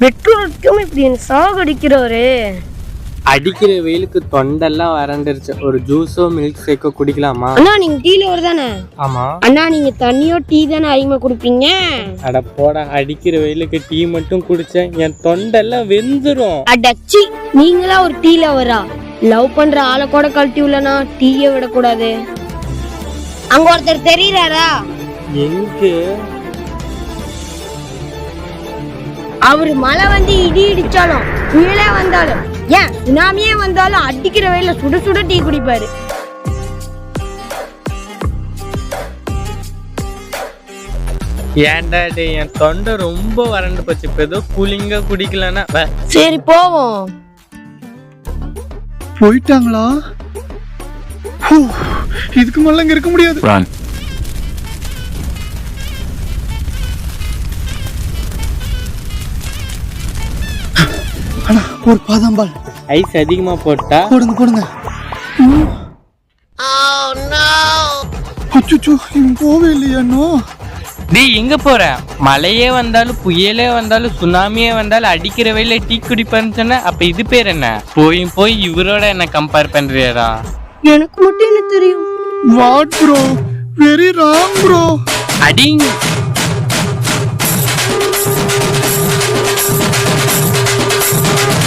Petrol அடிக்காம இப்படி சாகடிக்கிறவரு அடிக்கிற வெயிலுக்கு தொண்டெல்லாம் வறண்டுருச்சு. ஒரு ஜூஸோ மில்க் ஷேக்கோ குடிக்கலாமா? அண்ணா நீங்க டீ லவர் தானே ஆமா. அண்ணா நீங்க தண்ணியோ டீ தானே அதிகமா குடிப்பீங்க? அட போடா அடிக்கிற வெயிலுக்கு டீ மட்டும் குடிச்சேன். என் தொண்டெல்லாம் வெந்துரும். அடச்சி நீங்களா ஒரு டீ லவரா? லவ் பண்ற ஆளை கூட கழட்டி உள்ளனா டீயை விடக்கூடாது. அங்க ஒருத்தர் தெரியறாரா? எங்க? அவரு மழை வந்து இடி இடிச்சாலும் புயலே வந்தாலும் ஏன் சுனாமியே வந்தாலும் அடிக்கிற வெயில சுட சுட டீ குடிப்பாரு. ஏன்டா டேய் என் தொண்டை ரொம்ப வறண்டு போச்சு. இப்ப ஏதோ கூலிங்கா குடிக்கலன்னா. சரி போவோம். போயிட்டாங்களா? ஹூ, இதுக்கு மேல இங்க இருக்க முடியாது. ஒரு பாதாம் பால். ஐஸ் அதிகமா போட்டா? போடுங்க போடுங்க. அச்சுச்சோ இவன் போவே இல்லையா இன்னும் டேய் எங்க போற? மழையே வந்தாலும் புயலே வந்தாலும் சுனாமியே வந்தாலும் அடிக்கிற வெயில டீ குடிப்பேன்னு சொன்ன அப்ப இது பேர் என்ன? போய் போய் இவரோட என்ன கம்பேர் பண்றியடா? எனக்கு மட்டும் என்ன தெரியும்? What bro very wrong bro அடிங்.